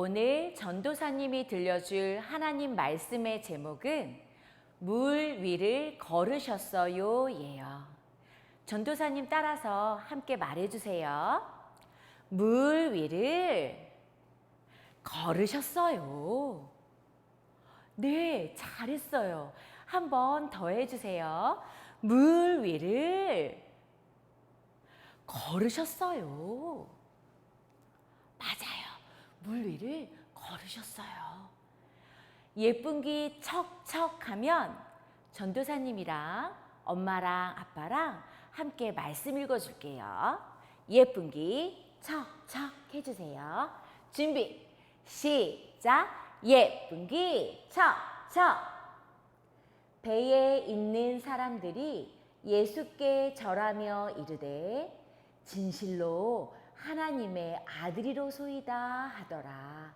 오늘 전도사님이 들려줄 하나님 말씀의 제목은 물 위를 걸으셨어요 예요. 전도사님 따라서 함께 말해주세요. 물 위를 걸으셨어요. 네, 잘했어요. 한 번 더 해주세요. 물 위를 걸으셨어요. 맞아요. 물 위를 걸으셨어요. 예쁜 귀 척척 하면 전도사님이랑 엄마랑 아빠랑 함께 말씀 읽어줄게요. 예쁜 귀 척척 해주세요. 준비 시작. 예쁜 귀 척척. 배에 있는 사람들이 예수께 절하며 이르되 진실로 하나님의 아들이로소이다 하더라.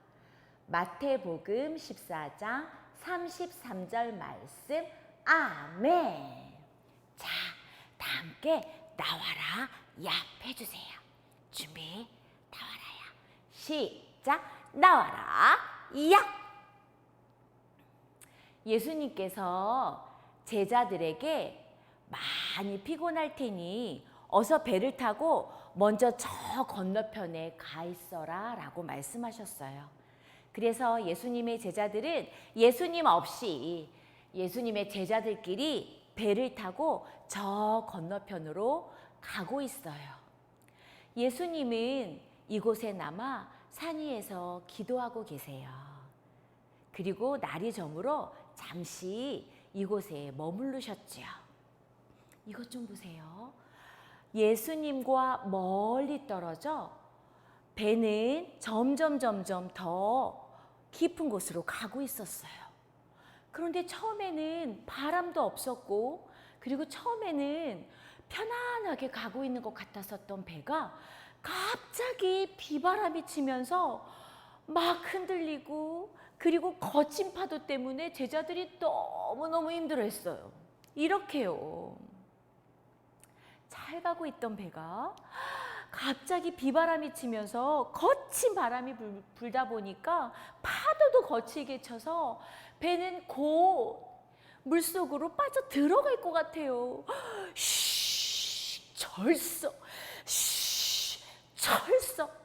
마태복음 14장 33절 말씀 아멘. 자, 다 함께 나와라 얍 해주세요. 준비 나와라야. 시작 나와라 얍. 예수님께서 제자들에게 많이 피곤할 테니 어서 배를 타고 먼저 저 건너편에 가 있어라 라고 말씀하셨어요. 그래서 예수님의 제자들은 예수님 없이 예수님의 제자들끼리 배를 타고 저 건너편으로 가고 있어요. 예수님은 이곳에 남아 산 위에서 기도하고 계세요. 그리고 날이 저물어 잠시 이곳에 머무르셨지요. 이것 좀 보세요. 예수님과 멀리 떨어져 배는 점점 점점 더 깊은 곳으로 가고 있었어요. 그런데 처음에는 바람도 없었고 그리고 처음에는 편안하게 가고 있는 것 같았었던 배가 갑자기 비바람이 치면서 막 흔들리고 그리고 거친 파도 때문에 제자들이 너무너무 힘들어 했어요. 이렇게요. 잘 가고 있던 배가 갑자기 비바람이 치면서 거친 바람이 불, 불다 보니까 파도도 거치게 쳐서 배는 곧 물속으로 빠져 들어갈 것 같아요. 쉬, 절서, 쉬, 절서.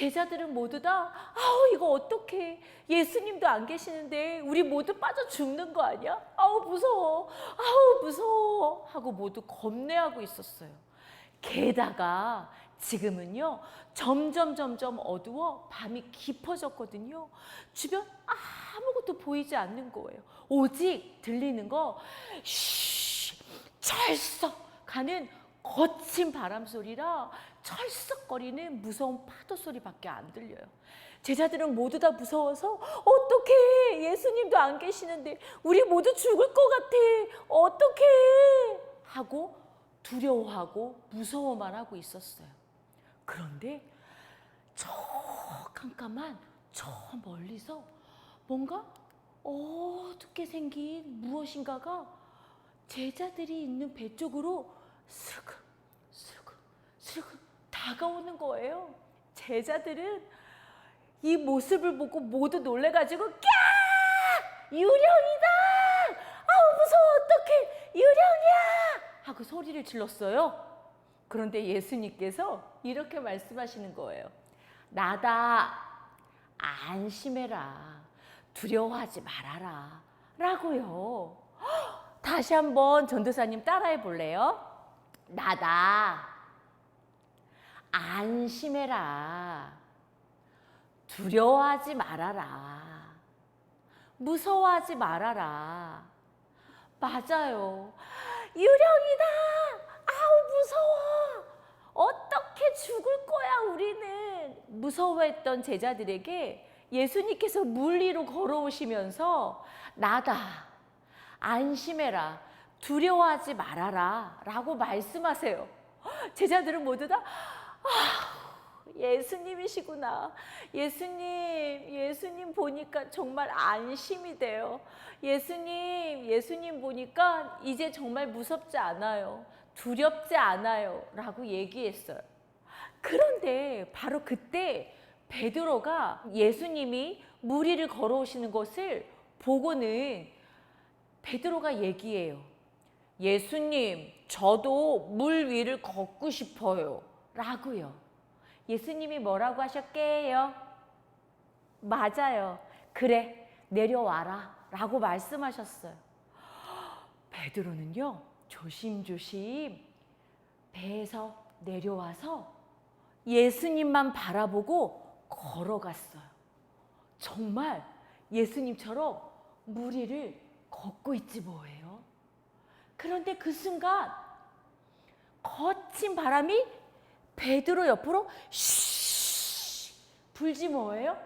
제자들은 모두 다 아우 이거 어떡해 예수님도 안 계시는데 우리 모두 빠져 죽는 거 아니야? 아우 무서워 아우 무서워 하고 모두 겁내하고 있었어요. 게다가 지금은요 점점 점점 어두워 밤이 깊어졌거든요. 주변 아무것도 보이지 않는 거예요. 오직 들리는 거 쉬, 철썩 가는 거친 바람 소리라 철썩거리는 무서운 파도 소리밖에 안 들려요. 제자들은 모두 다 무서워서 어떡해 예수님도 안 계시는데 우리 모두 죽을 것 같아 어떡해 하고 두려워하고 무서워만 하고 있었어요. 그런데 저 깜깜한 저 멀리서 뭔가 어둡게 생긴 무엇인가가 제자들이 있는 배 쪽으로 스르륵 스르륵 스르륵 다가오는 거예요. 제자들은 이 모습을 보고 모두 놀래가지고 꺄! 유령이다! 아우 무서워 어떡해 유령이야! 하고 소리를 질렀어요. 그런데 예수님께서 이렇게 말씀하시는 거예요. 나다 안심해라 두려워하지 말아라 라고요. 다시 한번 전도사님 따라해 볼래요? 나다 안심해라. 두려워하지 말아라. 무서워하지 말아라. 맞아요. 유령이다. 아우, 무서워. 어떻게 죽을 거야, 우리는. 무서워했던 제자들에게 예수님께서 물 위로 걸어오시면서 나다. 안심해라. 두려워하지 말아라. 라고 말씀하세요. 제자들은 모두 다 아, 예수님이시구나. 예수님, 예수님 보니까 정말 안심이 돼요. 예수님, 예수님 보니까 이제 정말 무섭지 않아요. 두렵지 않아요. 라고 얘기했어요. 그런데 바로 그때 베드로가 예수님이 물 위를 걸어오시는 것을 보고는 베드로가 얘기해요. 예수님, 저도 물 위를 걷고 싶어요. 라고요. 예수님이 뭐라고 하셨게요? 맞아요. 그래, 내려와라. 라고 말씀하셨어요. 베드로는요, 조심조심 배에서 내려와서 예수님만 바라보고 걸어갔어요. 정말 예수님처럼 물 위를 걷고 있지 뭐예요. 그런데 그 순간 거친 바람이 베드로 옆으로 쉬 불지 뭐예요?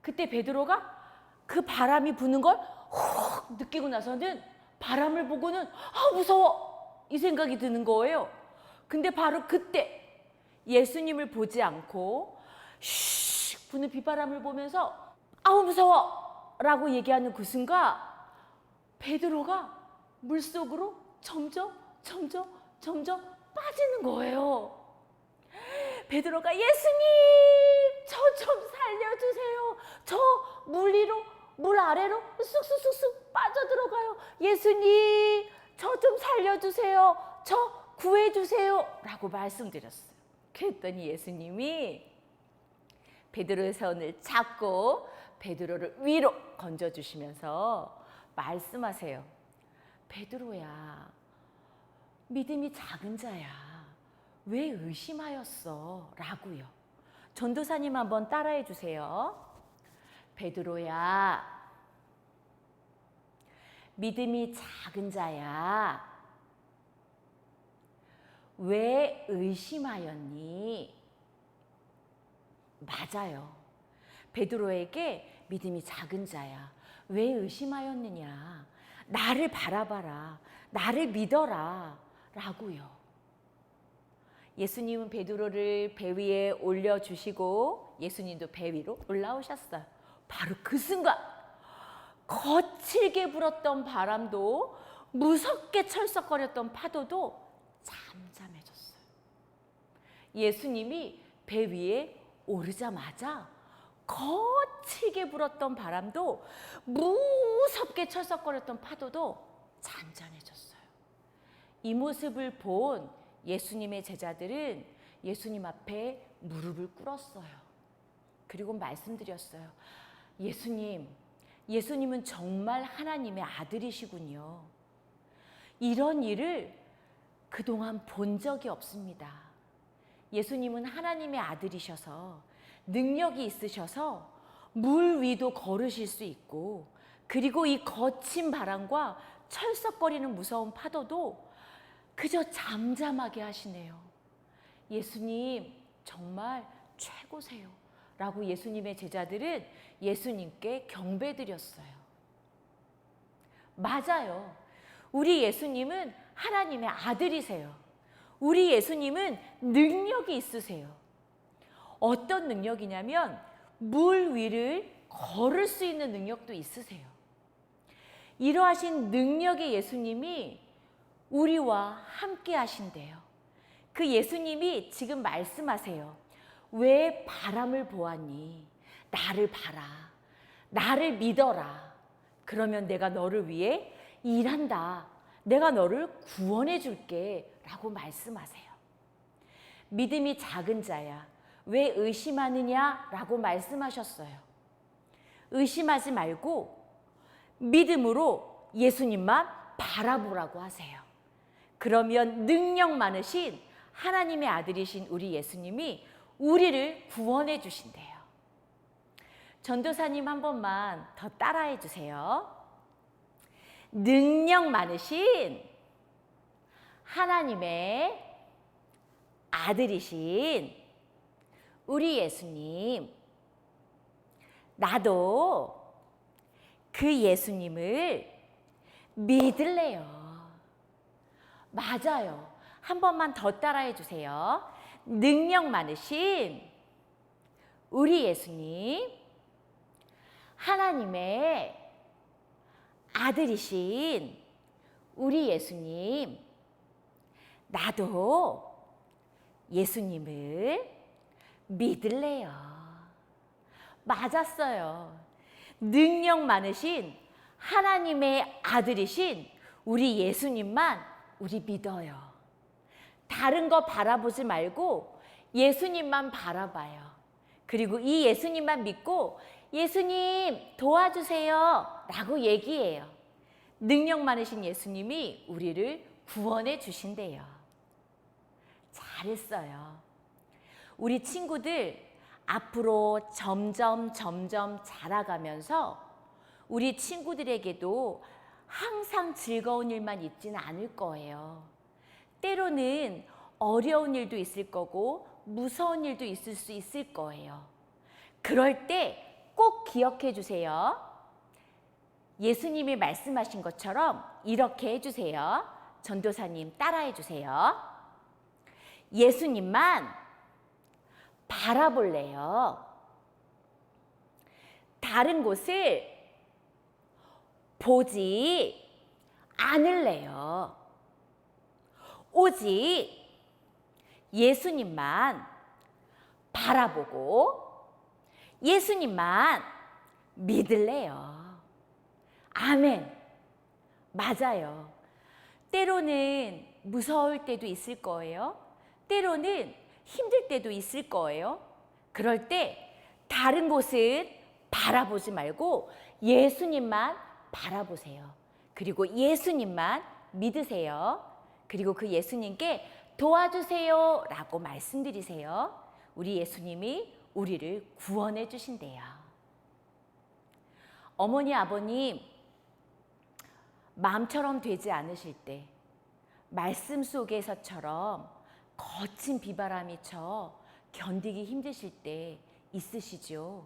그때 베드로가 그 바람이 부는 걸 훅 느끼고 나서는 바람을 보고는 아 무서워 이 생각이 드는 거예요. 근데 바로 그때 예수님을 보지 않고 쉬 부는 비바람을 보면서 아우 무서워 라고 얘기하는 그 순간 베드로가 물 속으로 점점 점점 점점 빠지는 거예요. 베드로가 예수님 저 좀 살려주세요. 저 물 위로 물 아래로 쑥쑥쑥쑥 빠져들어가요. 예수님 저 좀 살려주세요. 저 구해주세요. 라고 말씀드렸어요. 그랬더니 예수님이 베드로의 손을 잡고 베드로를 위로 건져주시면서 말씀하세요. 베드로야, 믿음이 작은 자야. 왜 의심하였어? 라고요. 전도사님 한번 따라해 주세요. 베드로야, 믿음이 작은 자야. 왜 의심하였니? 맞아요. 베드로에게 믿음이 작은 자야. 왜 의심하였느냐? 나를 바라봐라. 나를 믿어라. 라고요. 예수님은 베드로를 배 위에 올려 주시고 예수님도 배 위로 올라오셨어요. 바로 그 순간 거칠게 불었던 바람도 무섭게 철썩거렸던 파도도 잠잠해졌어요. 예수님이 배 위에 오르자마자 거칠게 불었던 바람도 무섭게 철썩거렸던 파도도 잔잔해졌어요. 이 모습을 본 예수님의 제자들은 예수님 앞에 무릎을 꿇었어요. 그리고 말씀드렸어요. 예수님, 예수님은 정말 하나님의 아들이시군요. 이런 일을 그동안 본 적이 없습니다. 예수님은 하나님의 아들이셔서 능력이 있으셔서 물 위도 걸으실 수 있고 그리고 이 거친 바람과 철썩거리는 무서운 파도도 그저 잠잠하게 하시네요. 예수님 정말 최고세요. 라고 예수님의 제자들은 예수님께 경배드렸어요. 맞아요. 우리 예수님은 하나님의 아들이세요. 우리 예수님은 능력이 있으세요. 어떤 능력이냐면 물 위를 걸을 수 있는 능력도 있으세요. 이러하신 능력의 예수님이 우리와 함께 하신대요. 그 예수님이 지금 말씀하세요. 왜 바람을 보았니? 나를 봐라. 나를 믿어라. 그러면 내가 너를 위해 일한다. 내가 너를 구원해 줄게. 라고 말씀하세요. 믿음이 작은 자야. 왜 의심하느냐? 라고 말씀하셨어요. 의심하지 말고 믿음으로 예수님만 바라보라고 하세요. 그러면 능력 많으신 하나님의 아들이신 우리 예수님이 우리를 구원해 주신대요. 전도사님 한 번만 더 따라해 주세요. 능력 많으신 하나님의 아들이신 우리 예수님, 나도 그 예수님을 믿을래요. 맞아요. 한 번만 더 따라해 주세요. 능력 많으신 우리 예수님, 하나님의 아들이신 우리 예수님, 나도 예수님을 믿을래요. 맞았어요. 능력 많으신 하나님의 아들이신 우리 예수님만 우리 믿어요. 다른 거 바라보지 말고 예수님만 바라봐요. 그리고 이 예수님만 믿고 예수님 도와주세요 라고 얘기해요. 능력 많으신 예수님이 우리를 구원해 주신대요. 잘했어요. 우리 친구들 앞으로 점점 점점 자라가면서 우리 친구들에게도 항상 즐거운 일만 있지는 않을 거예요. 때로는 어려운 일도 있을 거고 무서운 일도 있을 수 있을 거예요. 그럴 때 꼭 기억해 주세요. 예수님이 말씀하신 것처럼 이렇게 해 주세요. 전도사님 따라해 주세요. 예수님만 바라볼래요. 다른 곳을 보지 않을래요. 오직 예수님만 바라보고 예수님만 믿을래요. 아멘. 맞아요. 때로는 무서울 때도 있을 거예요. 때로는 힘들 때도 있을 거예요. 그럴 때 다른 곳은 바라보지 말고 예수님만 바라보세요. 그리고 예수님만 믿으세요. 그리고 그 예수님께 도와주세요 라고 말씀드리세요. 우리 예수님이 우리를 구원해 주신대요. 어머니, 아버님, 마음처럼 되지 않으실 때, 말씀 속에서처럼 거친 비바람이 쳐 견디기 힘드실 때 있으시죠?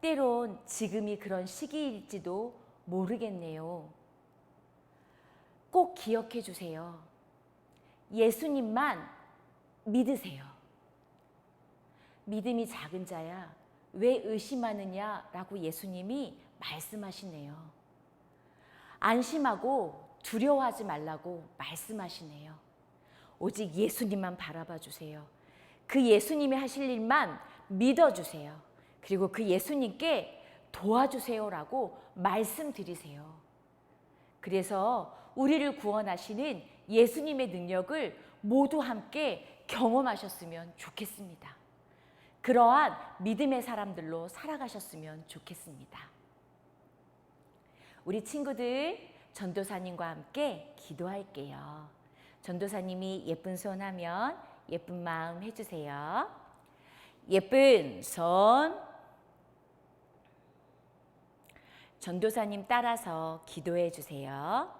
때론 지금이 그런 시기일지도 모르겠네요. 꼭 기억해 주세요. 예수님만 믿으세요. 믿음이 작은 자야, 왜 의심하느냐 라고 예수님이 말씀하시네요. 안심하고 두려워하지 말라고 말씀하시네요. 오직 예수님만 바라봐 주세요. 그 예수님이 하실 일만 믿어 주세요. 그리고 그 예수님께 도와주세요라고 말씀드리세요. 그래서 우리를 구원하시는 예수님의 능력을 모두 함께 경험하셨으면 좋겠습니다. 그러한 믿음의 사람들로 살아가셨으면 좋겠습니다. 우리 친구들 전도사님과 함께 기도할게요. 전도사님이 예쁜 손 하면 예쁜 마음 해주세요. 예쁜 손. 전도사님 따라서 기도해 주세요.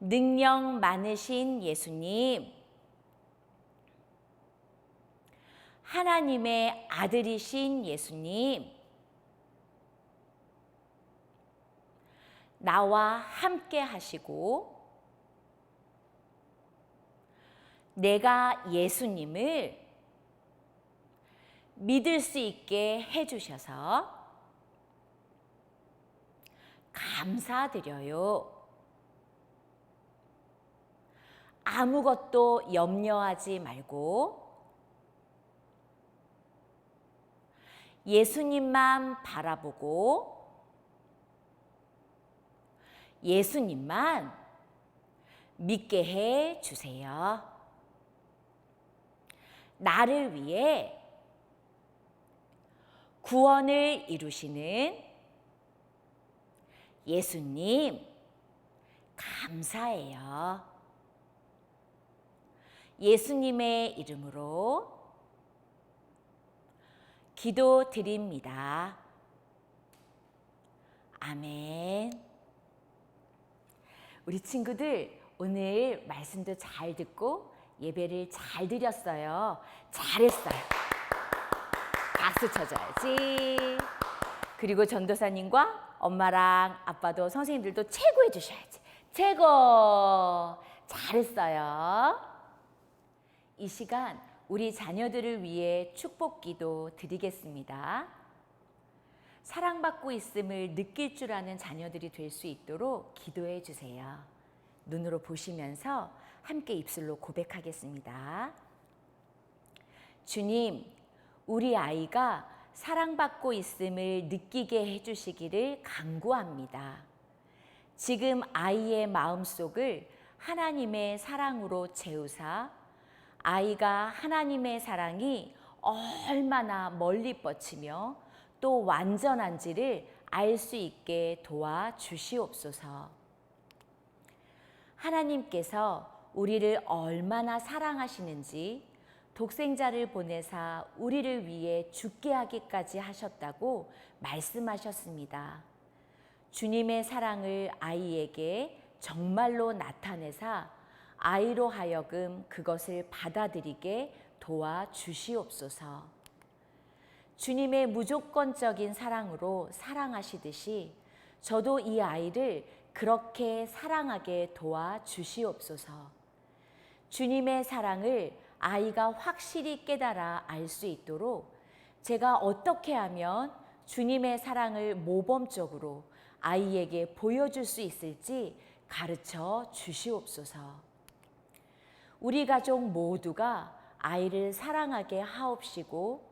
능력 많으신 예수님, 하나님의 아들이신 예수님, 나와 함께 하시고, 내가 예수님을 믿을 수 있게 해주셔서 감사드려요. 아무것도 염려하지 말고 예수님만 바라보고 예수님만 믿게 해 주세요. 나를 위해 구원을 이루시는 예수님, 감사해요. 예수님의 이름으로 기도 드립니다. 아멘. 우리 친구들 오늘 말씀도 잘 듣고 예배를 잘 드렸어요. 잘했어요. 박수 쳐줘야지. 그리고 전도사님과 엄마랑 아빠도 선생님들도 최고 해주셔야지. 최고. 잘했어요. 이 시간 우리 자녀들을 위해 축복 기도 드리겠습니다. 사랑받고 있음을 느낄 줄 아는 자녀들이 될 수 있도록 기도해 주세요. 눈으로 보시면서 함께 입술로 고백하겠습니다. 주님, 우리 아이가 사랑받고 있음을 느끼게 해주시기를 간구합니다. 지금 아이의 마음속을 하나님의 사랑으로 채우사 아이가 하나님의 사랑이 얼마나 멀리 뻗치며 또 완전한지를 알 수 있게 도와 주시옵소서. 하나님께서 우리를 얼마나 사랑하시는지 독생자를 보내사 우리를 위해 죽게 하기까지 하셨다고 말씀하셨습니다. 주님의 사랑을 아이에게 정말로 나타내사 아이로 하여금 그것을 받아들이게 도와 주시옵소서. 주님의 무조건적인 사랑으로 사랑하시듯이 저도 이 아이를 그렇게 사랑하게 도와 주시옵소서. 주님의 사랑을 아이가 확실히 깨달아 알 수 있도록 제가 어떻게 하면 주님의 사랑을 모범적으로 아이에게 보여줄 수 있을지 가르쳐 주시옵소서. 우리 가족 모두가 아이를 사랑하게 하옵시고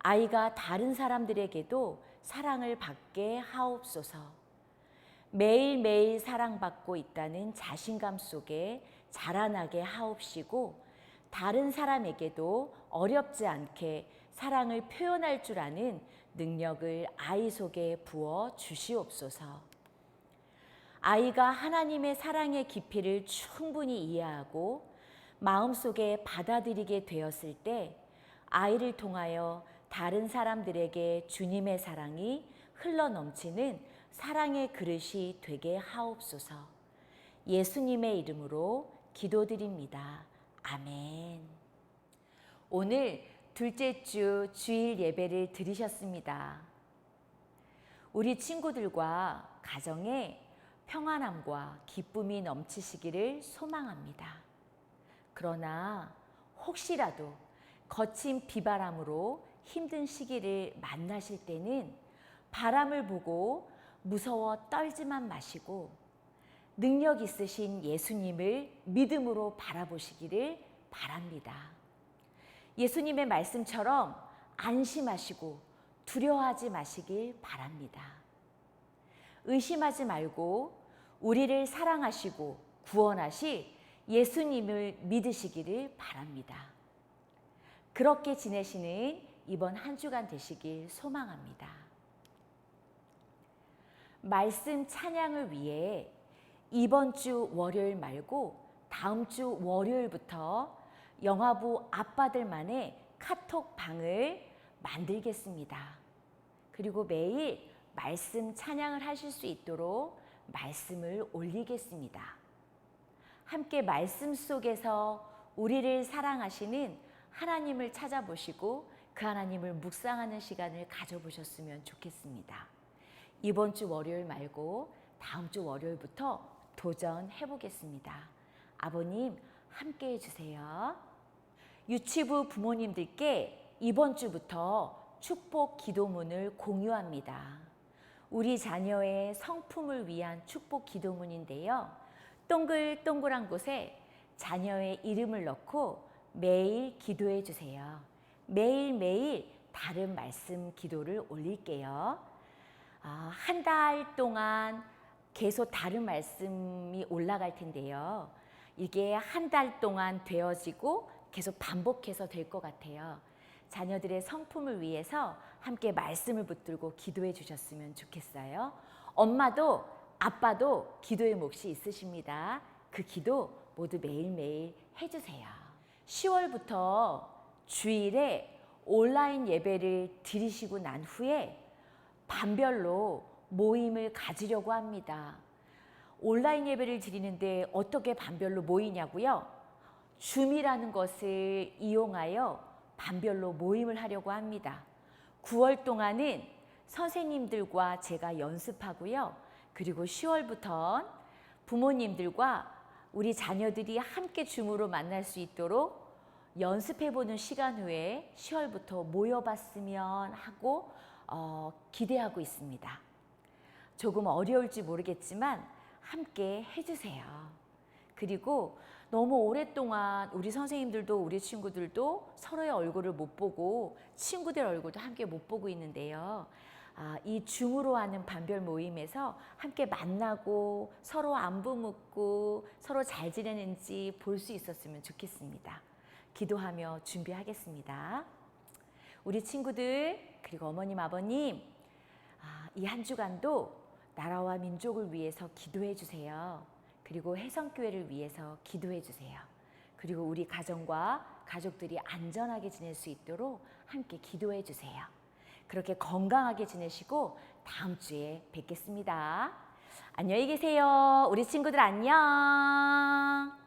아이가 다른 사람들에게도 사랑을 받게 하옵소서. 매일매일 사랑받고 있다는 자신감 속에 자라나게 하옵시고 다른 사람에게도 어렵지 않게 사랑을 표현할 줄 아는 능력을 아이 속에 부어 주시옵소서. 아이가 하나님의 사랑의 깊이를 충분히 이해하고 마음속에 받아들이게 되었을 때 아이를 통하여 다른 사람들에게 주님의 사랑이 흘러 넘치는 사랑의 그릇이 되게 하옵소서. 예수님의 이름으로 기도드립니다. 아멘. 오늘 둘째 주 주일 예배를 드리셨습니다. 우리 친구들과 가정에 평안함과 기쁨이 넘치시기를 소망합니다. 그러나 혹시라도 거친 비바람으로 힘든 시기를 만나실 때는 바람을 보고 무서워 떨지만 마시고 능력 있으신 예수님을 믿음으로 바라보시기를 바랍니다. 예수님의 말씀처럼 안심하시고 두려워하지 마시길 바랍니다. 의심하지 말고 우리를 사랑하시고 구원하시 예수님을 믿으시기를 바랍니다. 그렇게 지내시는 이번 한 주간 되시길 소망합니다. 말씀 찬양을 위해 이번 주 월요일 말고 다음 주 월요일부터 영화부 아빠들만의 카톡 방을 만들겠습니다. 그리고 매일 말씀 찬양을 하실 수 있도록 말씀을 올리겠습니다. 함께 말씀 속에서 우리를 사랑하시는 하나님을 찾아보시고 그 하나님을 묵상하는 시간을 가져보셨으면 좋겠습니다. 이번 주 월요일 말고 다음 주 월요일부터 도전해 보겠습니다. 아버님 함께 해주세요. 유치부 부모님들께 이번 주부터 축복 기도문을 공유합니다. 우리 자녀의 성품을 위한 축복 기도문인데요. 동글동글한 곳에 자녀의 이름을 넣고 매일 기도해 주세요. 매일매일 다른 말씀 기도를 올릴게요. 아, 한달 동안 계속 다른 말씀이 올라갈 텐데요. 이게 한 달 동안 되어지고 계속 반복해서 될 것 같아요. 자녀들의 성품을 위해서 함께 말씀을 붙들고 기도해 주셨으면 좋겠어요. 엄마도 아빠도 기도의 몫이 있으십니다. 그 기도 모두 매일매일 해주세요. 10월부터 주일에 온라인 예배를 드리시고 난 후에 반별로 모임을 가지려고 합니다. 온라인 예배를 드리는데 어떻게 반별로 모이냐고요? 줌이라는 것을 이용하여 반별로 모임을 하려고 합니다. 9월 동안은 선생님들과 제가 연습하고요. 그리고 10월부터 부모님들과 우리 자녀들이 함께 줌으로 만날 수 있도록 연습해보는 시간 후에 10월부터 모여봤으면 하고 어, 기대하고 있습니다. 조금 어려울지 모르겠지만 함께 해주세요. 그리고 너무 오랫동안 우리 선생님들도 우리 친구들도 서로의 얼굴을 못 보고 친구들 얼굴도 함께 못 보고 있는데요. 아, 이 줌으로 하는 반별 모임에서 함께 만나고 서로 안부 묻고 서로 잘 지내는지 볼 수 있었으면 좋겠습니다. 기도하며 준비하겠습니다. 우리 친구들 그리고 어머님 아버님 아, 이 한 주간도 나라와 민족을 위해서 기도해 주세요. 그리고 해성교회를 위해서 기도해 주세요. 그리고 우리 가정과 가족들이 안전하게 지낼 수 있도록 함께 기도해 주세요. 그렇게 건강하게 지내시고 다음 주에 뵙겠습니다. 안녕히 계세요. 우리 친구들 안녕.